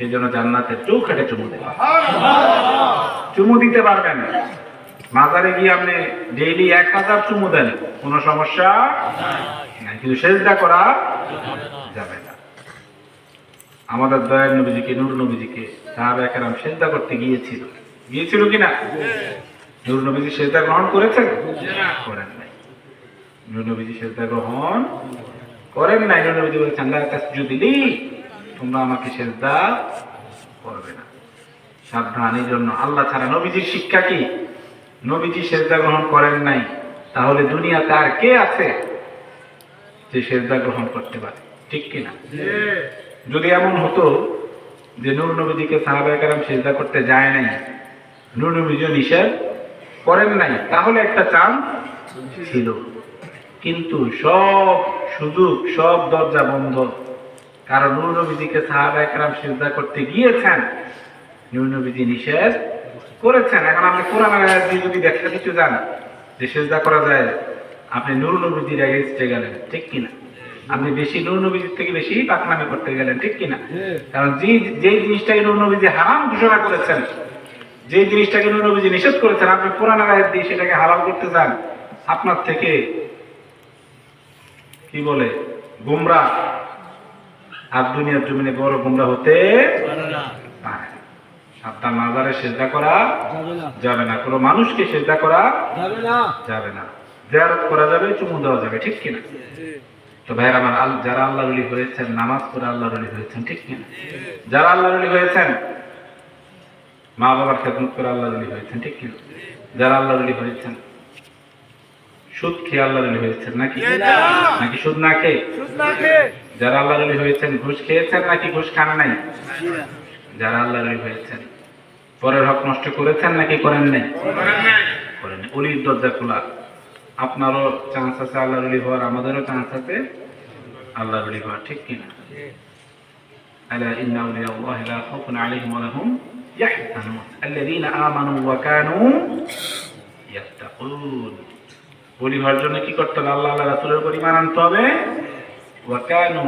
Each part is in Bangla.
সেই জন্য জান্নাতের চৌখাটে চুমু দেবে চুমু দিতে পারবেন মাজারে গিয়ে আপনি ডেইলি এক হাজার চুমু দেন, কোনো সমস্যা কিন্তু সেজদা করা যাবে না। আমাদের দয়াল নবীজিকে, নূর নবীজিকে সাহাবা একরাম সেজদা করতে গিয়েছিল। গিয়েছিল কিনা? নূর নবীজি সেজদা গ্রহণ করেছেন? করেন নাই। নূর নবীজি সেজদা গ্রহণ করেন নাই। নূর নবীজি বলেছেন, আল্লাহর কাছে দিলি তোমরা আমাকে সেজদা করবে না। সাবধান এই জন্য। আল্লাহ ছাড়া নবীজির শিক্ষা কি? নবীজি সেজদা গ্রহণ করেন নাই। তাহলে দুনিয়াতে আর কে আছে যে সেজদা গ্রহণ করতে পারে? ঠিক কিনা যদি এমন হতো যে নূর নবীজিকে সাহাবা কারাম সেজদা করতে যায় নাই নূর নবীজিও নিষেধ করেন নাই তাহলে একটা চান্স ছিল। কিন্তু সব সুযোগ সব দরজা বন্ধ। কারণ নূর নবীজিকে সাহাবা একরাম সেজদা করতে গিয়েছেন। নবীজি নিষেধ করেছেন। এখন আপনি কোরআন যদি ব্যাখ্যা কিছু জান যে সেজদা করা যায় আপনি নূর নবীজির এগেনস্টে গেলেন ঠিক কিনা? আপনি বেশি নূর নবীজির থেকে বেশি পাকনামি করতে গেলেন ঠিক কিনা? কারণ যে যে জিনিসটাকে নূর নবীজি হারাম ঘোষণা করেছেন যে জিনিসটাকে নূর নবীজি নিষেধ করেছেন আপনি কোরআন আয়াত দিয়ে সেটাকে হারাম করতে যান। আপনার থেকে কি বলে গুমরা আর দুনিয়ার জমিনে বড় গুমরা হতে পারে না। মাজারে সেজদা করা যাবে না। কোনো মানুষকে সেজদা করা যাবে না। জিয়ারত করা যাবে চুমু দেওয়া যাবে ঠিক কিনা তো ভাইয়ের আমার আল- যারা আল্লাহ রলি হয়েছেন নামাজ পড়ে আল্লাহ রলি হয়েছেন ঠিক কিনা যারা আল্লাহ রলি হয়েছেন মা বাবার খেদমত করে আল্লাহ রলি হয়েছেন ঠিক কিনা যারা আল্লাহ রলি হয়েছেন সুদ খেয়ে আল্লাহ রলি হয়েছেন নাকি? নাকি সুদ না খেয়ে। যারা আল্লাহ রলি হয়েছেন ঘুষ খেয়েছেন নাকি ঘুষ খান নাই যারা আল্লাহ রলি হয়েছেন পরের হক নষ্ট করেছেন নাকি করেন নাই করেন নাই। অলির দরজা খোলা আপনারও চান্স আছে আল্লাহ রলি হওয়ার আমাদেরও চান্স আছে আল্লাহ রলি হওয়ার ঠিক কিনা ألا إن أولياء الله لا خوف عليهم ولا هم يحزنون الذين آمنوا وكانوا يتقون বলি হওয়ার জন্য কি করতে হবে আল্লাহ আল্লাহ রাসূলের উপর ঈমান আনতে হবে ওয়াকানু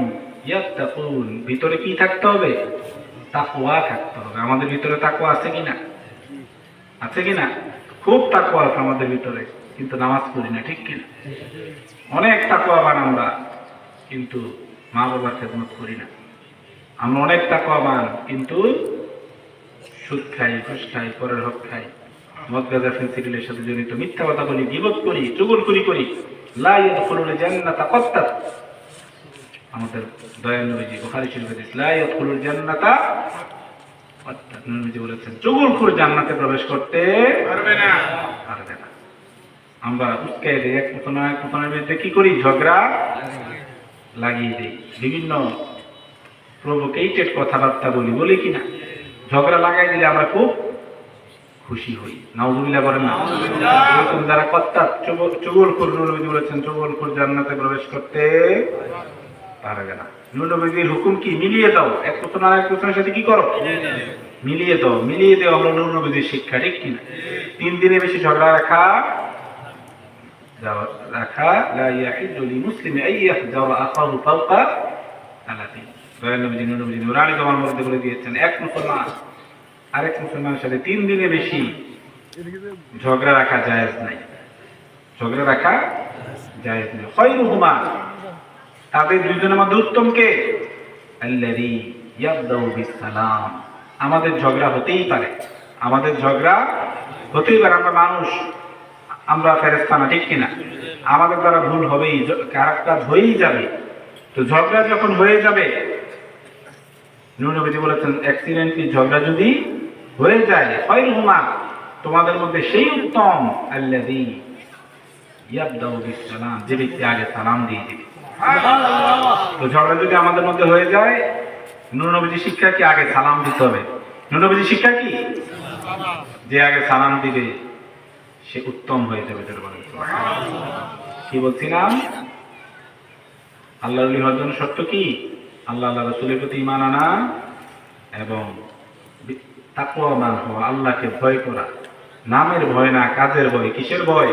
ইয়াত্তাকুন। ভিতরে কি থাকতে হবে? তাকওয়া থাকতে হবে। আমাদের ভিতরে তাকওয়া আছে কিনা? আছে কিনা? খুব তাকওয়া আছে আমাদের ভিতরে, কিন্তু নামাজ পড়ি না, ঠিক কিনা? অনেক তাকওয়াবান আমরা, কিন্তু মা বাবার খেদমত করি না। আমরা অনেক তাকওয়াবান কিন্তু সুদ খাই, ঘুষ খাই, পরের হক খাই, মদ গাঁজা, ফেন্সিডিলের সাথে জড়িত, মিথ্যা কথা বলি গিবত করি চুগুল করি। লা ইয়াদখুলুল জান্নাতা কাত্তাত আমাদের দয়াল নবীজি বুখারী শরীফে দিস লা জান্নাতা নবীজি বলেছেন চুগলখুর জান্নাতে প্রবেশ করতে পারবে না। পারবে না। আমরা উস্কাই দিই এক এক বিরুদ্ধে কি করি? ঝগড়া লাগিয়ে দিই। বিভিন্ন প্রভোকেটেড কথাবার্তা বলি বলি কি না ঝগড়া লাগাই দিলে আমরা খুব খুশি হই। নাউজুবিল্লাহ বলেন না? এরকম যারা কত্তা চুগল খুর নবী বলেছেন চুগল খুর জান্নাতে প্রবেশ করতে পারবে না। নবীর হুকুম কি? মিলিয়ে দাও। এক প্রশ্ন আর এক প্রশ্নের সাথে কি করো? মিলিয়ে দাও মিলিয়ে দেওয়া হলো নূর নবীদের শিক্ষা ঠিক কিনা তিন দিনে বেশি ঝগড়া রাখা রাখা লা ইয়াহিল্লু লিমুসলিমি আন ইয়াহজারা আখাহু ফাওকা সালাতিন দয়াল নবীজি নূর নবীজি নুরানি তোমার মধ্যে বলে দিয়েছেন। এক মুসলমান আরেক মুসলমানের সাথে তিন দিনে বেশি ঝগড়া রাখা জায়েজ নাই। ঝগড়া রাখা জায়েজ নাই। খয়রুহুমা তাদের দুইজনের মধ্যে উত্তম কে? বিসালাম আমাদের ঝগড়া হতেই পারে। আমাদের ঝগড়া হতেই পারে। আমরা মানুষ। আমরা ফেরেস্তানা ঠিক কিনা? আমাদের দ্বারা ভুল হবেই কাজ হয়েই যাবে। তো ঝগড়া যখন হয়ে যাবে নূর নবীজি বলেছেন অ্যাক্সিডেন্টলি ঝগড়া যদি হয়ে যায় হয় হুমা তোমাদের মধ্যে সেই উত্তম, আল্লাযী ইয়াবদাউ বিসালাম যে ব্যক্তি আগে সালাম দিয়ে দিবে। তো ঝগড়া যদি আমাদের মধ্যে হয়ে যায় নূর নবীজি শিক্ষা কি আগে সালাম দিতে হবে। নূর নবীজি শিক্ষা কি? যে আগে সালাম দিবে সে উত্তম হয়ে যাবে কি বলছিলাম? আল্লাহ হওয়ার জন্য সত্য কি? আল্লাহ আল্লাহ রসুলের প্রতি ইমান আনা এবং তাকওয়ামান হওয়া আল্লাহকে ভয় করা। নামের ভয় না কাজের ভয় কিসের ভয়?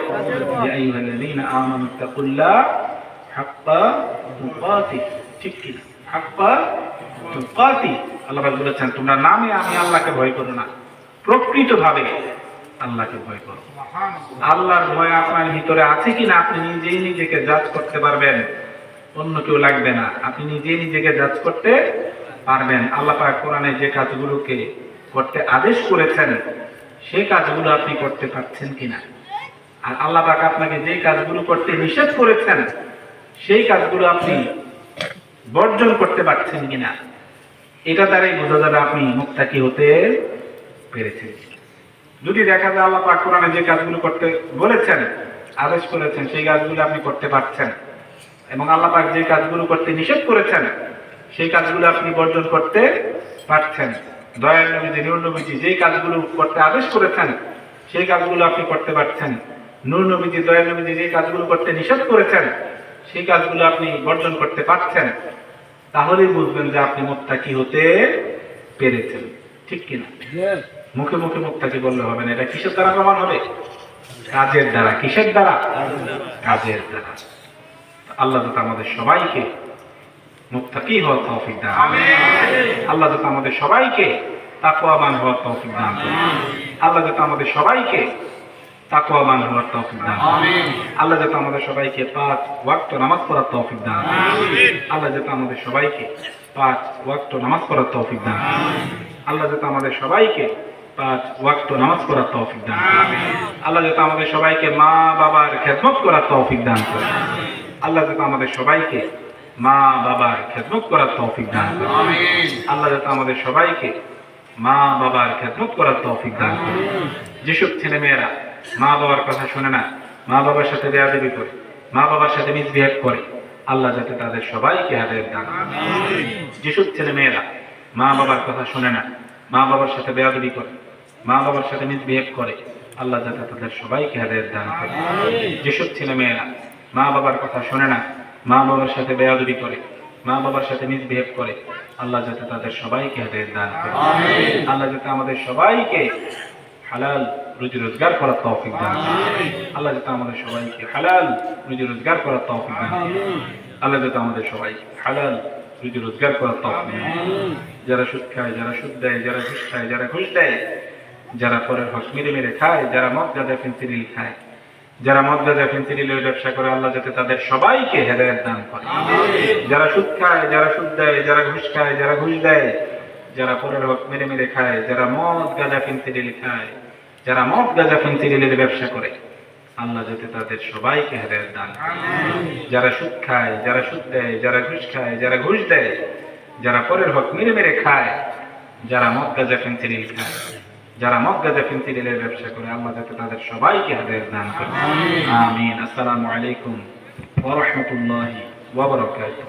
বলেছেন, তোমরা নামে আমি আল্লাহকে ভয় করো না। আল্লাহকে ভয় করো। আল্লাহর ভয় আপনার ভিতরে আছে কিনা আপনি নিজেই নিজেকে জাজ করতে পারবেন। অন্য কেউ লাগবে না। আপনি নিজেই নিজেকে জাজ করতে পারবেন। আল্লাহ পাক কোরআনে যে কাজগুলোকে করতে আদেশ করেছেন সেই কাজগুলো আপনি করতে পারছেন কিনা? আর আল্লাহ পাক আপনাকে যে কাজগুলো করতে নিষেধ করেছেন সেই কাজগুলো আপনি বর্জন করতে পারছেন কিনা, এটা দ্বারাই বোঝা যাবে আপনি মুক্তাকি হতে পেরেছেন। যদি দেখা যায় আল্লাহ পাক কোরআনে যে কাজগুলো করতে বলেছেন, আদেশ করেছেন, সেই কাজগুলো আপনি করতে পারছেন এবং আল্লাহ পাক যে কাজগুলো করতে নিষেধ করেছেন, সেই কাজগুলো আপনি বর্জন করতে পারছেন। দয়াল নবীজি, নূর নবীজি যে কাজগুলো করতে আদেশ করেছেন, সেই কাজগুলো আপনি করতে পারছেন। নূর নবীজি, দয়াল নবীজি যে কাজগুলো করতে নিষেধ করেছেন সেই কাজগুলো আপনি বর্জন করতে পারছেন তাহলেই বুঝবেন যে আপনি মোত্তা কি হতে পেরেছেন। ঠিক কিনা? মুখে মুখে মুক্তাকি বললে হবে না? এটা কিসের দ্বারা প্রমাণ হবে? কাজের দ্বারা। কিসের দ্বারা? কাজের দ্বারা। আল্লাহ যাতে আমাদের সবাইকে মুক্তাকি হওয়ার তৌফিক দান আল্লাহ যাতে আমাদের সবাইকে তাকওয়াবান হওয়ার তৌফিক দান। আল্লাহ যাতে আমাদের সবাইকে তাকওয়াবান হওয়ার তৌফিক দান আল্লাহ যাতে আমাদের সবাইকে পাঁচ ওয়াক্ত নামাজ পড়ার তৌফিক দান আল্লাহ যাতে আমাদের সবাইকে পাঁচ ওয়াক্ত নামাজ পড়ার তৌফিক দান আল্লাহ যাতে আমাদের সবাইকে পাঁচ ওয়াক্ত নামাজ পড়ার তৌফিক দান আল্লাহ যাতে আমাদের সবাইকে মা বাবার খেদমত করার তৌফিক দান করেন। আল্লাহ যাতে আমাদের সবাইকে মা বাবার খেদমত করার তৌফিক দান করেন। আল্লাহ যাতে আমাদের সবাইকে মা বাবার খেদমত করার তৌফিক দান করেন। যেসব ছেলে মেয়েরা মা বাবার কথা শুনে না। মা বাবার সাথে বেয়াদবি করে মা বাবার সাথে মিসবিহেভ করে। আল্লাহ যাতে তাদের সবাইকে হাদের দান যেসব ছেলে মেয়েরা মা বাবার কথা শুনে না। মা বাবার সাথে বেয়াদবি করে মা বাবার সাথে মিসবিহেভ করে। আল্লাহ যাতে তাদের সবাইকে হাদের দান করে। যেসব ছেলে মেয়েরা মা বাবার কথা শোনে না। মা বাবার সাথে বেয়াদবি করে মা বাবার সাথে মিসবিহেভ করে। আল্লাহ যাতে তাদের সবাইকে হাদের দান করে। আল্লাহ যাতে আমাদের সবাইকে হালাল রুজি রোজগার করার তৌফিক দান আল্লাহ যাতে আমাদের সবাইকে হালাল রুজি রোজগার করার তৌফিক দান আল্লাহ যাতে আমাদের সবাইকে হালাল রুজি রোজগার করার তৌফিক দান যারা সুদ খায় যারা সুদ দেয় যারা ঘুষ খায় যারা ঘুষ দেয় যারা পরের হক মেরে মেরে খায় যারা মদ গাঁজা ফেন্সিডিল খায় যারা মদ গাঁজা ফেন্সিডিলের ব্যবসা করে আল্লাহ যাতে তাদের সবাইকে হেদায়ত দান করে। যারা সুদ খায় যারা সুদ দেয় যারা ঘুষ খায় যারা ঘুষ দেয় যারা পরের হক মেরে মেরে খায় যারা মদ গাঁজা ফেন্সিডিল খায় যারা মদ গাঁজা ফেন্সিডিলের ব্যবসা করে আল্লাহ যাতে তাদের সবাইকে হেদায়ত দান যারা সুদ খায় যারা সুদ দেয় যারা ঘুষ খায় যারা ঘুষ দেয় যারা পরের হক মেরে মেরে খায় যারা মদ গাঁজা ফেন্সিডিল খায় যারা মদ গাঁজা ফেন্সিডিলের ব্যবসা করে আল্লাহ যাতে তাদের সবাইকে হাদের দান করে। আমিন। আসসালামু আলাইকুম ওয়া রাহমাতুল্লাহি ওয়া বারাকাতুহু।